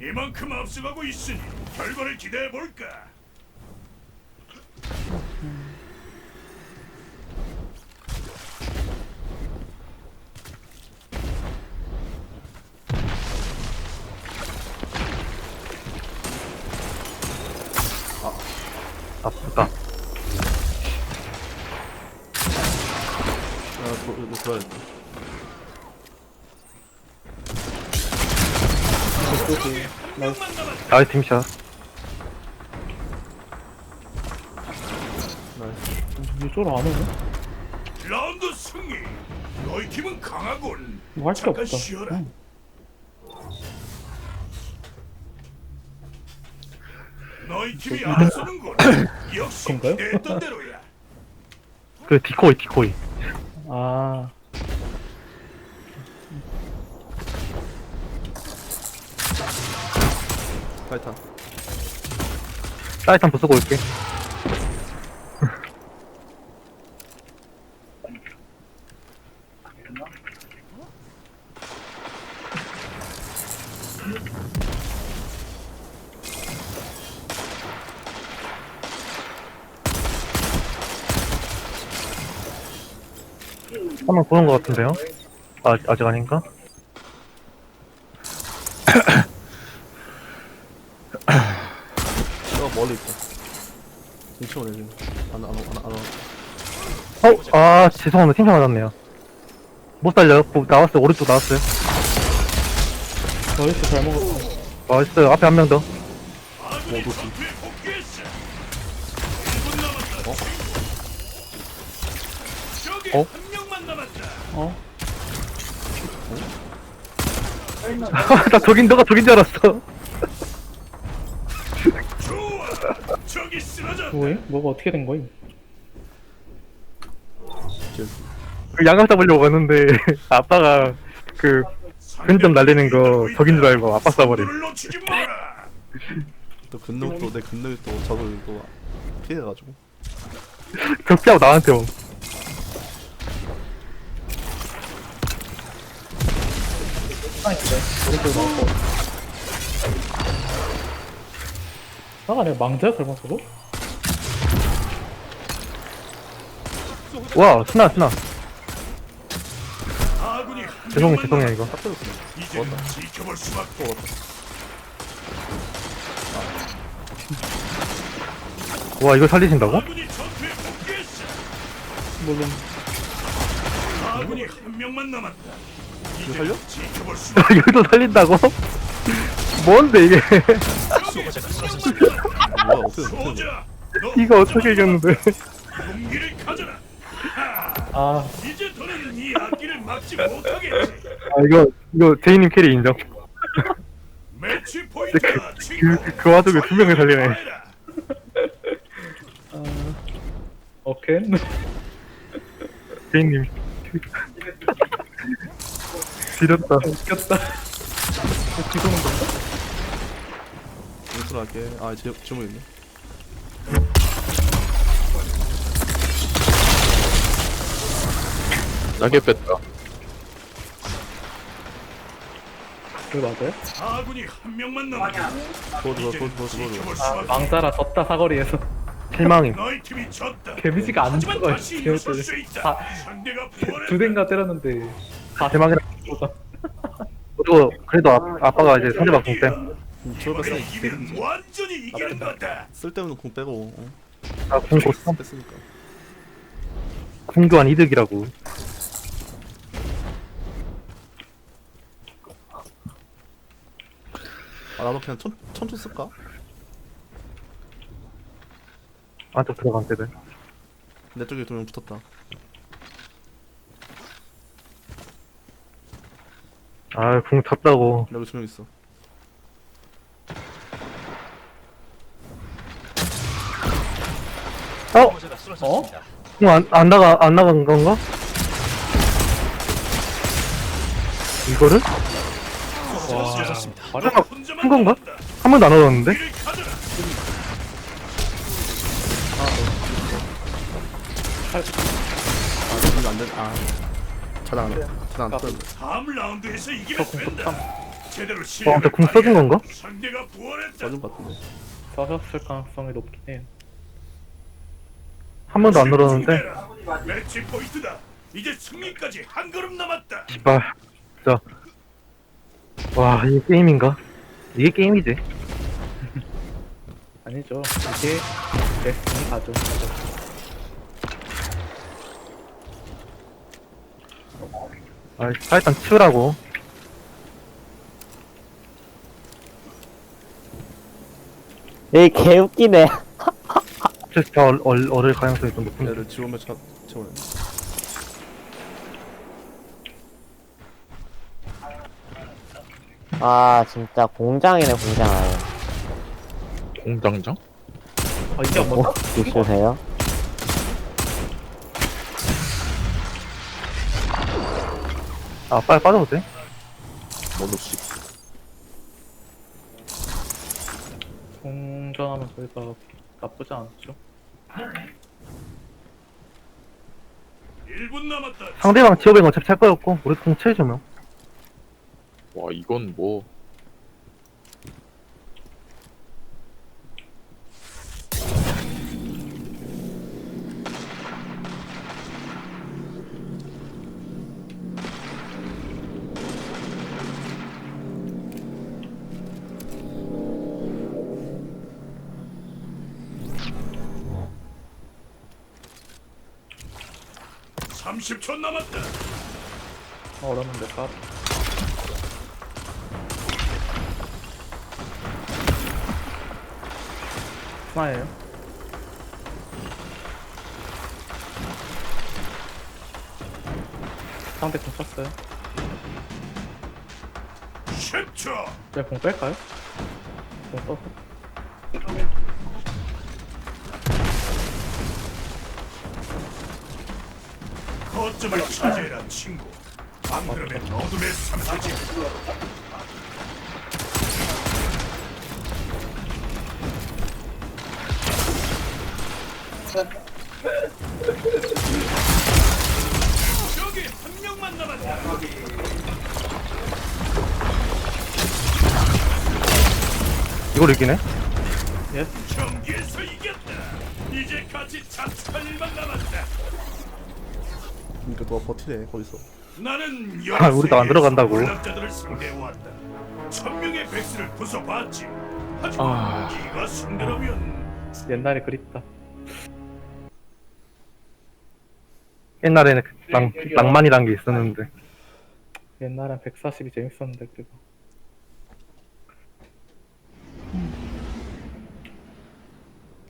이만큼 앞서가고 있으니 결과를 기대해 볼까? 아프다. 아, 도, 이거 들어야 겠다. 나이 팀샷. 나이스. 이쪽으로 안 오네? 라운드 승리. 너희 팀은 강하군. 뭐할게 잠깐 없다. 쉬어라. 응. 너희 팀이 앞서는군. 역시 그런가요? 기대했던 대로야. 그 디코이 디코이. 아, 타이탄. 사이트 한번 쓰고 올게. 한번 보는 것 같은데요? 아, 아직 아닌가? 저 멀리 있다. 지금 치워내, 지금. 안, 안, 안, 안, 안. 어, 아, 죄송합니다. 팀샷 맞았네요. 못 살려요. 뭐, 나왔어요. 오른쪽 나왔어요. 나이스 잘 먹었어. 나왔어요. 앞에 한 명 더. 뭐, 전투에 복귀했어. 1분 남았다. 어? 어? 어? 나 저긴 너가 저긴 줄 알았어. 저기. 뭐해? 뭐가 어떻게 된 거임? 그 양각 잡으려고 갔는데 아빠가 그 근점 날리는 거 적인 줄 알고 아빠 쏴버림. 선두를 놓치지 마라. 또 근능 또, 내 근능이 또 적을 또 피해가지고. 적피하고 나한테 옴. 오른쪽 나왔 고. 아가 내가 망자야 설마 저거? 와 스나 스나. 아군이 한 죄송해 명만 죄송해 이거. 딱 때렸어. 이제 지켜볼 수밖에. 와 이걸 살리신다고? 아군이 전투에 복귀했어. 물론 아군이 한 명만 남았다. 이제 살려? 지켜볼 수밖에. 이걸 또 살린다고? 뭔데 이게? 뭐야, 어떻게, 어떻게. 이거 어떻게 이겼는데? 용기를 가져라. 하, 아 이제 더는 네 악기를 막지 못하겠지. 아 이거 이거 제이님 캐리 인정. 매치 포인트가 그, 그 와중에 두 명을 살리네. 오케이. 제이님. 지렸다. 웃겼다. 기동은 할게. 아, 지, 지문 있네. 나게 뺐다. 그거 맞아요? 아군이 한 명만 남았다. 도와줘, 이제 도와줘, 도와줘, 도와줘. 지켜볼 아 졌다 사거리에서. 실망임. 너희 팀이 졌다. 데미지가 안 하지만 들어가. 다시 일어설 수 있다. 다- 상대가 부활했다. 두 대인가 때렸는데 다 대박이다. 보다. 그리고 그래도 아, 아빠가 이제 상대방 공 때. 음, 이번에 뺐으니 이기면 완전히 이기는 거다. 쓸데없는 공 빼고. 어. 아궁 곧 뺐으니까. 궁교한 이득이라고. 아, 나도 그냥 천, 천초 쓸까? 안쪽 들어간 때들. 내 쪽에 두 명 붙었다. 아궁 찼다고. 여기 두명 있어. 어? 어? 궁안 안 나가 안 나간 건가? 이거를? 와. 너 혼자만 한 건가? 한 번도 안 얻었는데? 아, 이거 안 돼. 아. 차단 안 돼. 차단 안 돼. 다음 라운드에서 이기면 된다. 제대로 저한테 궁 써준 건가? 상대가 부활했다. 써준 것 같은데 써셨을 가능성이 높긴 해요. 한 번도 안 늘었는데. 매치 포인트다. 이제 승리까지 한 걸음 남았다. 씨발 진짜 와 이게 게임인가? 이게 게임이지 아니죠. 이게 데스티니 가죠. 아 일단 치우라고 얘 개웃기네. 진짜 얼, 얼, 얼을 가능성이 좀 높은데 얘를 지우면 차 지우면 아, 진짜 공장이네, 공장. 공장장? 아, 이게 뭐? 있으세요? 아 빨리 빠져도 돼? 모르시 공전하면 저희가 나쁘지 않죠. 1분 남았다. 상대방 지오뱅 어차피 찰 거였고 우리도 공 채워주면 와 이건 뭐 삼 30초 남았다. 어려운데 까. 스나예요. 상대 공 쳤어요. 10초. 내가 공 뺄까요? 공 써서. 거점을 차지해라 친구. 안 그러면 어둠의 삼사지. 여기 한 명만 남았다. 이걸 이기네? 예? 경기에서 이겼다. 이제 같이 자축할 일만 남았다. 그러니까 너가 버티네 거기서 나는 아, 우리도 안 들어간다고. 불납자들을 상대해왔다. 천 명의 백스를 부숴봤지. 하지만 아. 네가 상대라면 옛날에 그립다. 옛날에는 그 낭, 낭만이란 게 있었는데 옛날엔 140이 재밌었는데 그거.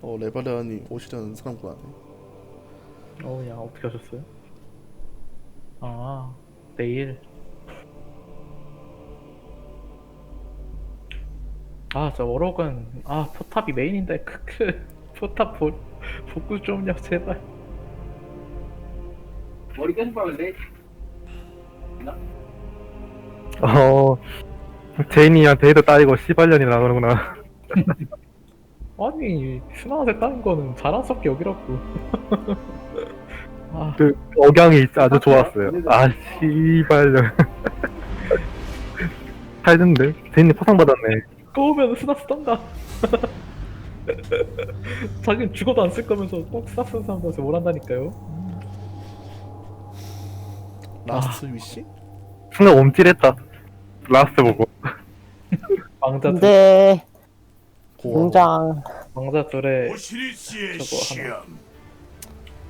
어 레바리안이 오시려는 사람구나 어우야 어떻게 하셨어요? 아 내일. 아 저 워럭은 아 포탑이 메인인데 크크. 포탑 볼 복구 좀요 제발. 어 제인이랑 데이도 따이고 씨발년이라 그러구나. 아니 스나한테 따는 거는 자랑스럽게 여기라고 아. 그 억양이 아주 좋았어요. 아 씨발년 살던데? 제인이 포상 받았네. 꼬우면 스나 쓰던가 자기는 죽어도 안 쓸 거면서 꼭 스나 쓰는 사람들한테 뭘 한다니까요. 라스트 위시? 순간 움찔했다. 라스트 보고. 망자 둘. 근데, 고아 공장. 망자 둘에 저거 하나.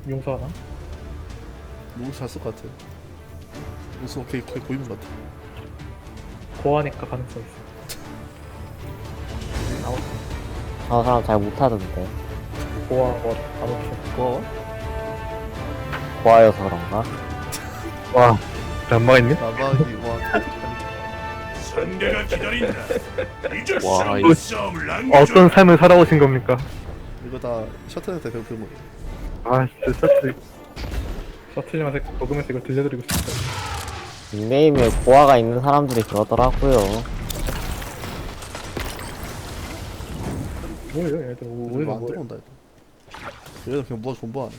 용서 하나 누구 잘쓸 것 같아 무슨 걔, 걔 고인물 같아 고하니까 가능성 있어 저 사람 잘 못하던데. 고하 뭐 아무튼 뭐? 고아여서 그런가? 와 연마가 있네? 나박이 와 상대가 기다린다. 이제 와, 이거- 싸움을 남겨줘. 어떤 삶을 살아오신 겁니까? 이거 다 셔틀한테 배운 그아 진짜 셔틀 서툴리만 색, 녹음해서 이걸 들려드리고 싶어요 닉네임에 고아가 있는 사람들이 그러더라고요 뭐예요 얘들 오래가 뭐 안 들어온다 얘들 얘들 그냥 무가 존버하네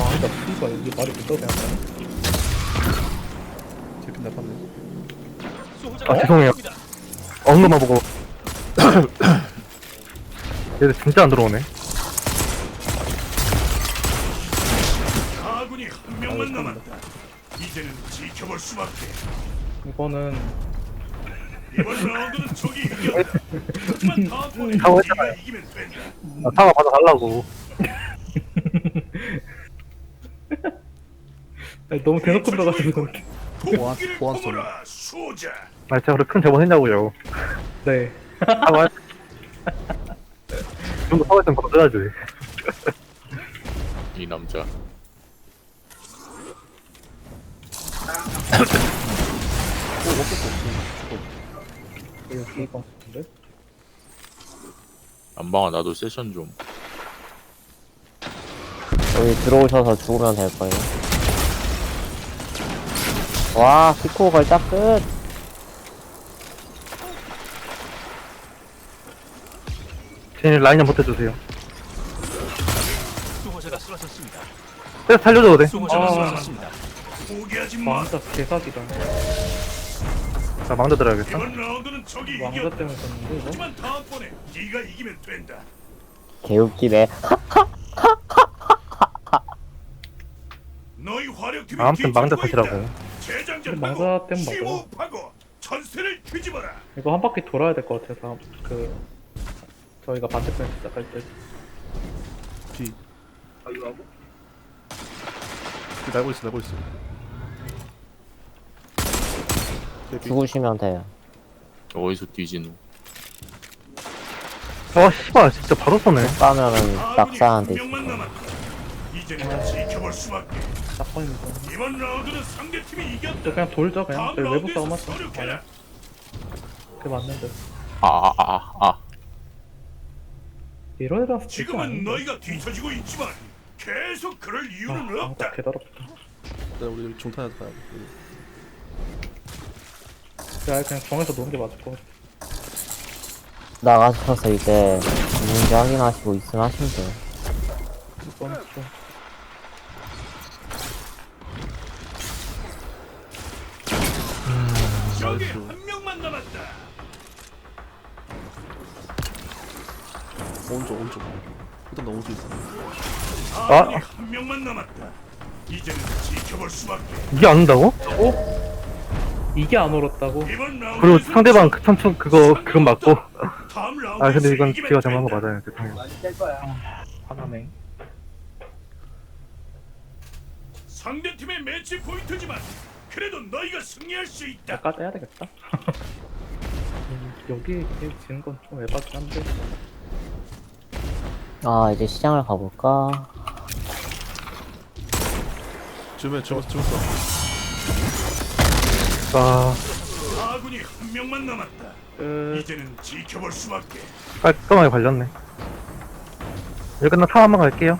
아니다 무슨 거야. 이게 말이 붙어도 안 제핀 나빴네 아 죄송해요. 엉금아 보고. 얘들 진짜 안 들어오네. 남았다. 이제는 지켜볼 수밖에. 이거는 이번 라운드는 적이 이겼다. 하지만 다음번에 하고 네가 했잖아요. 이기면 된다. 아, 사과 받아달라고 아니, 너무 대놓고 들어가지고 보안- 도끼를 보안 수호자. 아 제가 그렇게 큰 저번 했냐고요 네 사과 좀더 사과 좀 받아야지 이 남자. 이거 죽을 것 같은데 안방아 나도 세션 좀. 여기 들어오셔서 죽으면 될 거예요. 와, 피코 걸작 끝! 제니 라인 좀 버텨주세요 그래서 살려줘도 돼아 포기하지 마. 왕자 개사기다 자 망대 들어야겠다 이번 라운드는 적이 왕자 이겼다. 때문에 졌는데 이거? 하지만 다음번에 네가 이기면 된다. 개웃기네. 너희 화력팀이 아무튼 망대 뒤집고 탓이라고. 재장전 망자 하고 때문 맞아요. 심호흡하고 전세를 뒤집어라. 이거 한 바퀴 돌아야 될 것 같아서 그 저희가 반대편 시작할 때 B 날고 있어 날고 있어 B 죽으시면 돼요. 어디서 뒤지노? 아 씨발 진짜 바로 쏘네 까면은. 이제는 지켜볼 수밖에. 딱 이번 라운드는 상대팀이 이겼다. 저 그냥 돌죠 그냥 다음 저희 외부 라운드에서 싸움 하죠. 그게 맞는데 아아아 아, 아. 이런 애라서 진짜 지금은 아닌데 너희가 뒤처지고 있지만 계속 그럴 아 이유는 없다. 왕자 개더럽다 네, 우리 여기 중탄에 가야 돼 여기. 그냥 정해서 노는 게 맞을 것 같아 나가셔서 이제 문제 확인하시고 있으면 하시면 돼요. 이건 좀 저기 나이스. 한 명만 남았다. 오른쪽 오른쪽 일단 나 오른쪽 있어 아군이 한 명만 남았다. 이제는 지켜볼 수밖에. 이게 안 온다고? 이게 안 얼었다고? 그리고 상대방 그 천천 그거 그건 맞고. 아 근데 이건 제가 잘못한 거 맞아요 죄송해요 화나네. 상대팀의 매치 포인트지만 그래도 너희가 승리할 수 있다. 여기까지 해야 되겠다. 음, 여기 지는 건 좀 에바긴 한데. 아, 이제 시장을 가볼까? 주면 죽었어 죽었어 아 아군이 한 명만 남았다. 끝 이제는 지켜볼 수밖에. 깔끔하게 걸렸네 여기 끝나 한번 갈게요